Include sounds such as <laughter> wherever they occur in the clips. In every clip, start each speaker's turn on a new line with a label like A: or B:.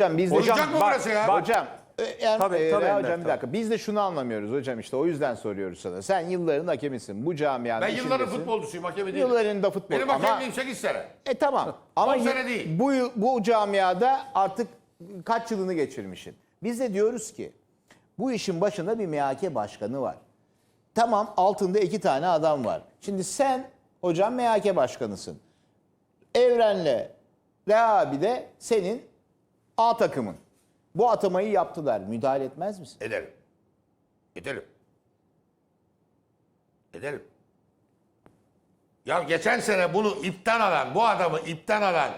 A: Hocam biz de
B: Hocam, mı burası ya?
A: hocam e, yani,
C: Tabii,
A: e,
C: tabii
A: Reha hocam bir
C: tabii.
A: dakika. Biz de şunu anlamıyoruz hocam işte o yüzden soruyoruz sana. Sen yılların hakemisin. Bu camianın
B: Ben yılların
A: içindesin.
B: futbolcusuyum hakemi değilim.
A: Yılların da futbol.
B: Benim
A: ama
B: hakemliğim 8 sene.
A: e tamam. Ama
B: 10
A: yıl-
B: sene değil.
A: bu yıl- bu camiada artık kaç yılını geçirmişsin. Biz de diyoruz ki bu işin başında bir MHK başkanı var. Tamam altında iki tane adam var. Şimdi sen hocam MHK başkanısın. Evren'le Reha abi de senin A takımın. Bu atamayı yaptılar. Müdahale etmez misin?
B: Ederim. Ederim. Ederim. Ya geçen sene bunu ipten alan, bu adamı ipten alan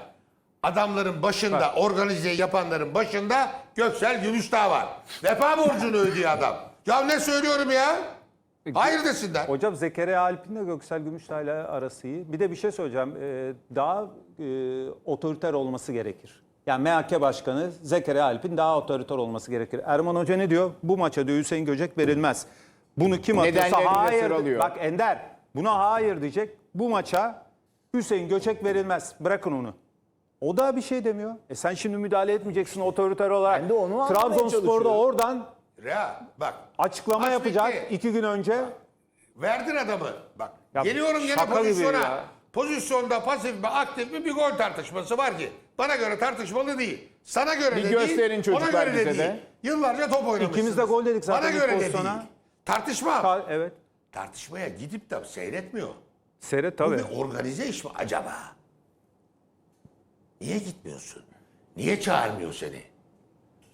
B: adamların başında, organize yapanların başında Göksel Gümüşdağ var. Vefa borcunu ödüyor adam. Ya ne söylüyorum ya? Hayır desinler.
C: Hocam Zekeriya Alp'in de Göksel Gümüştay ile arası iyi. Bir de bir şey söyleyeceğim. Ee, daha e, otoriter olması gerekir. Yani MHK Başkanı Zekeriya Alp'in daha otoriter olması gerekir. Erman Hoca ne diyor? Bu maça diyor Hüseyin Göcek verilmez. Bunu kim atıyorsa
A: Nedenlerini de
C: hayır.
A: sıralıyor.
C: Bak Ender buna hayır diyecek. Bu maça Hüseyin Göçek verilmez. Bırakın onu. O da bir şey demiyor. E sen şimdi müdahale etmeyeceksin otoriter olarak.
A: Ben de onu anlamaya
C: Trabzonspor'da
A: çalışıyorum.
C: oradan
B: Rea bak.
C: açıklama
B: Maç
C: yapacak
B: bitti.
C: iki gün önce.
B: Verdin adamı. Bak.
C: Ya
B: geliyorum gene
C: şaka gibi
B: pozisyona.
C: ya.
B: Pozisyonda pasif mi aktif mi bir gol tartışması var ki. Bana göre tartışmalı değil. Sana göre
A: Bir
B: de
A: gösterin
B: değil.
A: çocuklar
B: ona göre de
A: bize
B: değil.
A: de.
B: Yıllarca top oynamışsınız.
C: İkimiz de gol dedik zaten
B: Bana
C: ilk
B: göre de
C: pozisyona.
B: değil. Tartışma.
C: Ta- Evet.
B: Tartışmaya gidip de seyretmiyor.
C: Seyret
B: Bu
C: tabii.
B: bir organize iş mi acaba? Niye gitmiyorsun? Niye çağırmıyor seni?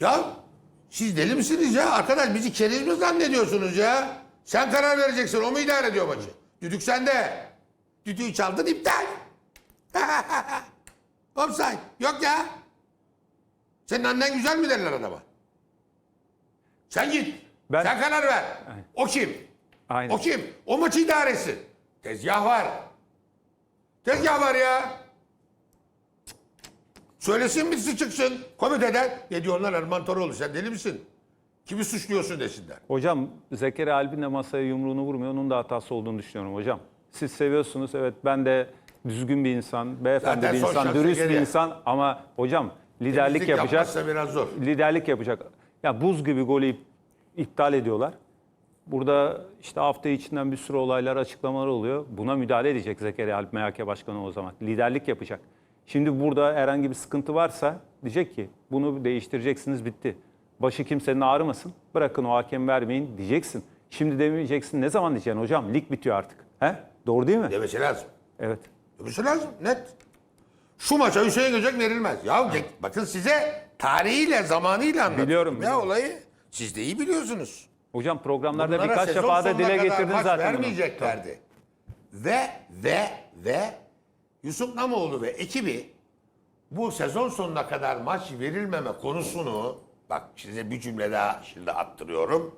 B: Ya siz deli misiniz ya? Arkadaş bizi keriz mi zannediyorsunuz ya? Sen karar vereceksin. O mu idare ediyor maçı? Düdük sende. Düdüğü çaldın iptal. <laughs> Offside. Yok ya. Senin annen güzel mi derler adama? Sen git.
C: Ben-
B: Sen karar ver. O kim?
C: Aynen.
B: O kim? O maçı idaresi. Tezgah var. Tezgah var ya. Söylesin birisi çıksın komiteden. Ne diyorlar Erman Toroğlu sen deli misin? Kimi suçluyorsun desinler.
C: Hocam Zekeriya Alp'in de masaya yumruğunu vurmuyor. Onun da hatası olduğunu düşünüyorum hocam. Siz seviyorsunuz. Evet ben de düzgün bir insan, beyefendi
B: Zaten
C: bir
B: son
C: insan,
B: şansı
C: dürüst bir
B: geliyor.
C: insan ama hocam liderlik
B: Temizlik
C: yapacak.
B: yapmazsa biraz zor.
C: Liderlik yapacak. Ya buz gibi golü ip- iptal ediyorlar. Burada işte hafta içinden bir sürü olaylar, açıklamalar oluyor. Buna müdahale edecek Zekeriya Alp MHK Başkanı o zaman. Liderlik yapacak. Şimdi burada herhangi bir sıkıntı varsa diyecek ki bunu değiştireceksiniz bitti. Başı kimsenin ağrımasın. Bırakın o hakem vermeyin diyeceksin. Şimdi demeyeceksin. Ne zaman diyeceksin hocam? Lig bitiyor artık. He? Doğru değil mi?
B: Demesi lazım.
C: Evet.
B: Demesi lazım net. Şu maça Hüseyin Göcek verilmez. Ya ge- bakın size tarihiyle zamanıyla anlatıyorum.
C: Biliyorum,
B: Ya
C: biliyorum.
B: olayı siz de iyi biliyorsunuz.
C: Hocam programlarda
B: Bunlara
C: birkaç
B: sezon
C: defa da
B: sonuna
C: dile
B: kadar
C: getirdin
B: maç
C: zaten bunu.
B: vermeyeceklerdi. Ve ve ve Yusuf Namoğlu ve ekibi bu sezon sonuna kadar maç verilmeme konusunu bak size bir cümle daha şimdi attırıyorum.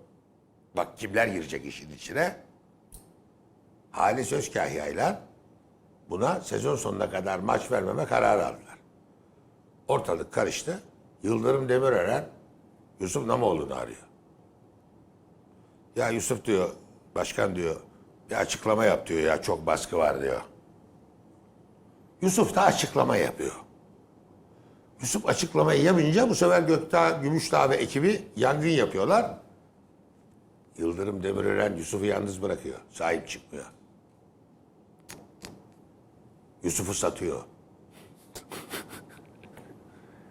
B: Bak kimler girecek işin içine. Halis Özkahya'yla buna sezon sonuna kadar maç vermeme kararı aldılar. Ortalık karıştı. Yıldırım Demirören Yusuf Namoğlu'nu arıyor. Ya Yusuf diyor, başkan diyor, bir açıklama yap diyor ya çok baskı var diyor. Yusuf da açıklama yapıyor. Yusuf açıklamayı yapınca bu sefer Gökdağ, Gümüşdağ ve ekibi yangın yapıyorlar. Yıldırım Demirören Yusuf'u yalnız bırakıyor. Sahip çıkmıyor. Yusuf'u satıyor.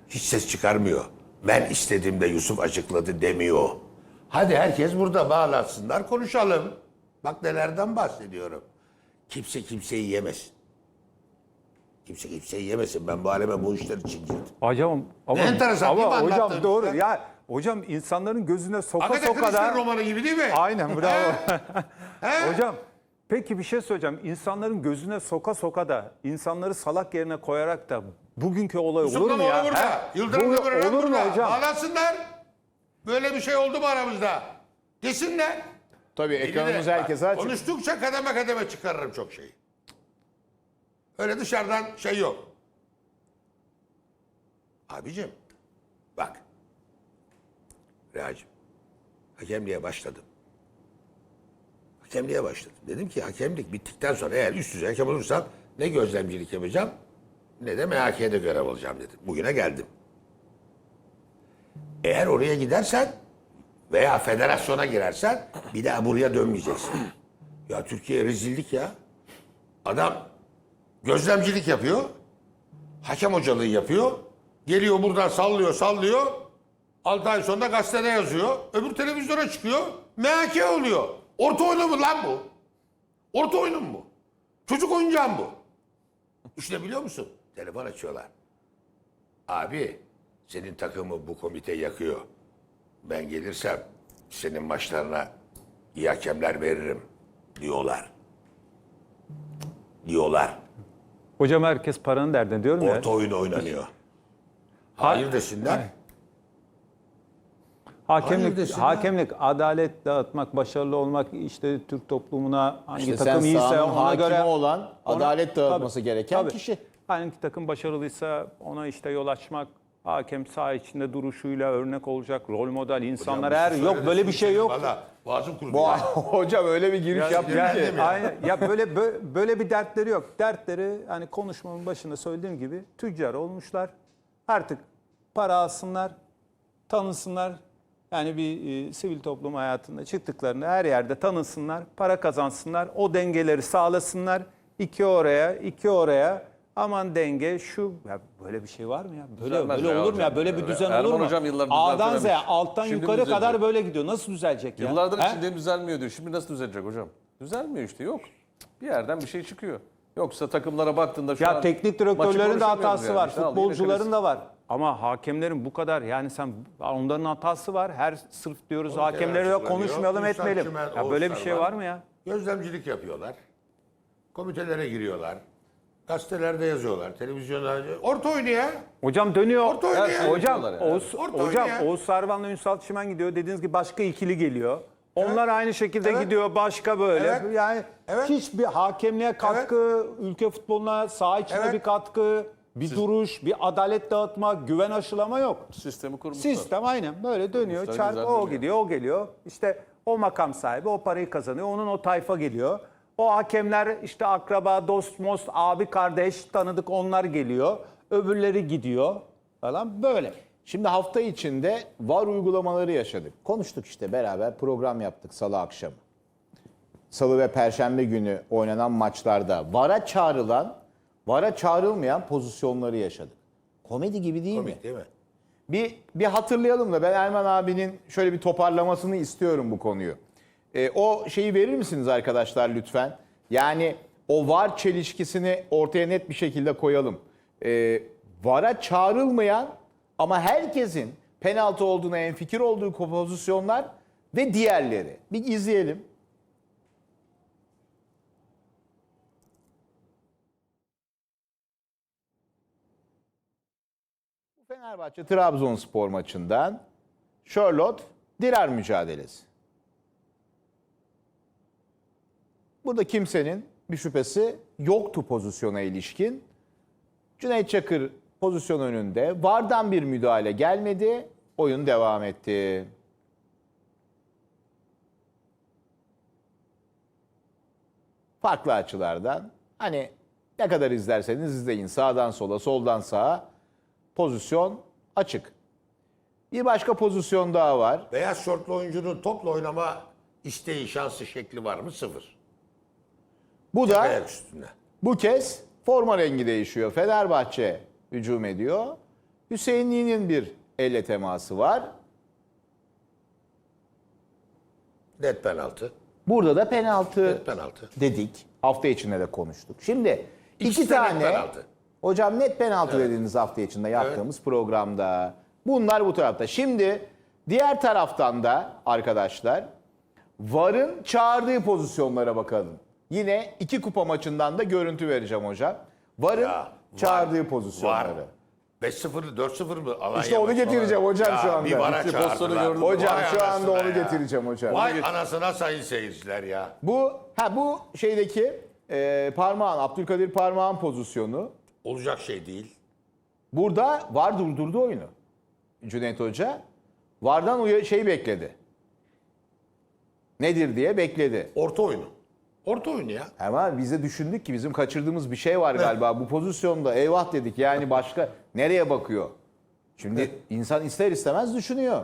B: Hiç ses çıkarmıyor. Ben istediğimde Yusuf açıkladı demiyor. Hadi herkes burada bağlansınlar konuşalım. Bak nelerden bahsediyorum. Kimse kimseyi yemesin. Kimse kimseyi yemesin. Ben bu aleme bu işler için girdim.
C: Hocam ama,
B: Ne enteresan değil mi
C: ama hocam
B: anlattığım
C: doğru ya hocam insanların gözüne soka
B: Agatha
C: soka
B: Christie'nin
C: da
B: romanı gibi değil mi?
C: aynen bravo.
B: He?
C: hocam peki bir şey söyleyeceğim. İnsanların gözüne soka soka da insanları salak yerine koyarak da bugünkü olay
B: Yusuf
C: olur mu ya?
B: burada. Yıldırım
C: Bu olur mu
B: burada.
C: hocam?
B: Bağlansınlar. Böyle bir şey oldu mu aramızda? Desinler.
A: Tabii
B: de-
A: ekranımız
B: bak,
A: herkese açık.
B: Konuştukça kademe kademe çıkarırım çok şeyi. Öyle dışarıdan şey yok. Abicim bak. Rehacım. Hakemliğe başladım. Hakemliğe başladım. Dedim ki hakemlik bittikten sonra eğer üst düzey hakem olursam ne gözlemcilik yapacağım ne de MHK'de görev alacağım dedim. Bugüne geldim. Eğer oraya gidersen veya federasyona girersen bir daha buraya dönmeyeceksin. Ya Türkiye rezillik ya. Adam gözlemcilik yapıyor. Hakem hocalığı yapıyor. Geliyor buradan sallıyor sallıyor. 6 ay sonra gazetede yazıyor. Öbür televizyona çıkıyor. MHK oluyor. Orta oyunu mu lan bu? Orta oyunu mu bu? Çocuk oyuncağı mı bu? İşte biliyor musun? Telefon açıyorlar. Abi senin takımı bu komite yakıyor. Ben gelirsem senin maçlarına iyi hakemler veririm diyorlar. Diyorlar.
C: Hocam herkes paranın derdinde diyorum ya.
B: Orta oyun oynanıyor. Hayır desinler. Hayır
C: Hakemlik,
B: desinler.
C: hakemlik, adalet dağıtmak, başarılı olmak, işte Türk toplumuna hangi
A: İşte
C: takım iyiyse ona göre
A: olan,
C: ona-
A: adalet dağıtması
C: Tabii,
A: gereken
C: tabii.
A: kişi.
C: Hangi takım başarılıysa ona işte yol açmak, hakem saha içinde duruşuyla örnek olacak, rol model insanlar eğer yok böyle bir şey yok.
B: Valla boğazım kurudu ya. <laughs>
A: hocam öyle bir giriş yaptı
C: Ya,
A: ki.
B: mi?
C: aynen. ya böyle bö- böyle bir dertleri yok. Dertleri hani konuşmamın başında söylediğim gibi tüccar olmuşlar. Artık para alsınlar, tanınsınlar. Yani bir e, sivil toplum hayatında çıktıklarında her yerde tanınsınlar, para kazansınlar, o dengeleri sağlasınlar. İki oraya, iki oraya. Aman denge şu ya böyle bir şey var mı ya? Böyle
D: Düzelmez
C: böyle
D: ya
C: olur mu ya? Böyle bir düzen
D: Erman
C: olur mu?
D: hocam yıllardır
C: A'dan Z'ye, alttan
D: Şimdi
C: yukarı
D: düzelecek.
C: kadar böyle gidiyor. Nasıl düzelecek ya?
D: Yıllardır
C: He?
D: içindeyim düzelmiyor diyor. Şimdi nasıl düzelecek hocam? Düzelmiyor işte yok. Bir yerden bir şey çıkıyor. Yoksa takımlara baktığında şu
C: Ya
D: an
C: teknik
D: maçı
C: direktörlerin de
D: konuşamıyoruz
C: hatası
D: yani.
C: var,
D: İşte al, yine
C: futbolcuların da var. Ama hakemlerin bu kadar yani sen onların hatası var. Her sırf diyoruz hakemleri yok
B: açıklanıyor.
C: konuşmayalım etmeyelim. Ya böyle bir şey
B: var.
C: mı ya?
B: Gözlemcilik yapıyorlar. Komitelere giriyorlar. Gazetelerde yazıyorlar. Televizyonda. Orta oyunu ya.
C: Hocam dönüyor.
B: Orta oynuyor.
C: Her- hocam
D: Yapıyorlar yani.
C: Oğuz,
B: Orta
C: hocam
B: oynuyor.
C: Oğuz Sarvan'la Ünsal Çimen gidiyor. Dediğiniz gibi başka ikili geliyor. Onlar aynı şekilde
B: Evet.
C: gidiyor başka böyle.
B: Evet.
C: Yani
B: Evet.
C: hiçbir hakemliğe katkı, ülke futboluna saha içinde
B: Evet.
C: bir katkı, bir duruş, bir adalet dağıtma, güven aşılama yok.
D: Sistemi kurmuşlar.
C: Sistem aynen böyle dönüyor. Çark
D: güzel
C: o
D: dönüyor.
C: gidiyor, o geliyor. İşte o makam sahibi o parayı kazanıyor. Onun o tayfa geliyor. O hakemler işte akraba, dost, most, abi, kardeş tanıdık onlar geliyor. Öbürleri gidiyor falan böyle.
A: Şimdi hafta içinde var uygulamaları yaşadık. Konuştuk işte beraber program yaptık salı akşamı. Salı ve perşembe günü oynanan maçlarda VAR'a çağrılan, VAR'a çağrılmayan pozisyonları yaşadık. Komedi gibi değil mi?
B: Komik değil mi?
A: Bir, bir hatırlayalım da ben Erman abinin şöyle bir toparlamasını istiyorum bu konuyu. Ee, o şeyi verir misiniz arkadaşlar lütfen? Yani o var çelişkisini ortaya net bir şekilde koyalım. Ee, VAR'a çağrılmayan ama herkesin penaltı olduğuna en fikir olduğu pozisyonlar ve diğerleri. Bir izleyelim. Bu Fenerbahçe Trabzonspor maçından Charlotte Dirar mücadelesi. Burada kimsenin bir şüphesi yoktu pozisyona ilişkin. Cüneyt Çakır pozisyon önünde. Vardan bir müdahale gelmedi. Oyun devam etti. Farklı açılardan. Hani ne kadar izlerseniz izleyin. Sağdan sola, soldan sağa pozisyon açık. Bir başka pozisyon daha var.
B: Beyaz şortlu oyuncunun topla oynama isteği, şansı, şekli var mı? Sıfır.
A: Bu da
B: Ayak üstünde.
A: Bu kez forma rengi değişiyor. Fenerbahçe hücum ediyor. Hüseyinli'nin bir elle teması var.
B: Net penaltı.
A: Burada da penaltı
B: Net penaltı.
A: dedik. Hafta içinde de konuştuk. Şimdi
B: İkisi
A: iki
B: de net
A: tane
B: penaltı.
A: Hocam net penaltı dediğiniz hafta içinde yaptığımız programda. Bunlar bu tarafta. Şimdi diğer taraftan da arkadaşlar VAR'ın çağırdığı pozisyonlara bakalım. Yine iki kupa maçından da görüntü vereceğim hocam. VAR'ın
B: Ya,
A: çağırdığı
B: var,
A: pozisyonları.
B: Var. 5-0, 4-0 mı? Alanya
A: İşte onu getireceğim
B: falan.
A: hocam
B: Ya,
A: şu anda.
B: Bir vara
D: İşte pozisyonu
B: çağırdılar.
D: gördüm.
A: Hocam
B: Vay
A: şu anda onu
B: ya.
A: getireceğim hocam.
B: Vay anasına sayın seyirciler ya.
A: Bu ha bu şeydeki e, parmağın Abdülkadir parmağın pozisyonu.
B: Olacak şey değil.
A: Burada var durdurdu oyunu. Cüneyt Hoca vardan uya- şey bekledi. Nedir diye bekledi.
B: Orta oyunu. Orta oyunu ya.
A: Ama biz de düşündük ki bizim kaçırdığımız bir şey var galiba bu pozisyonda. Eyvah dedik yani başka nereye bakıyor? Şimdi insan ister istemez düşünüyor.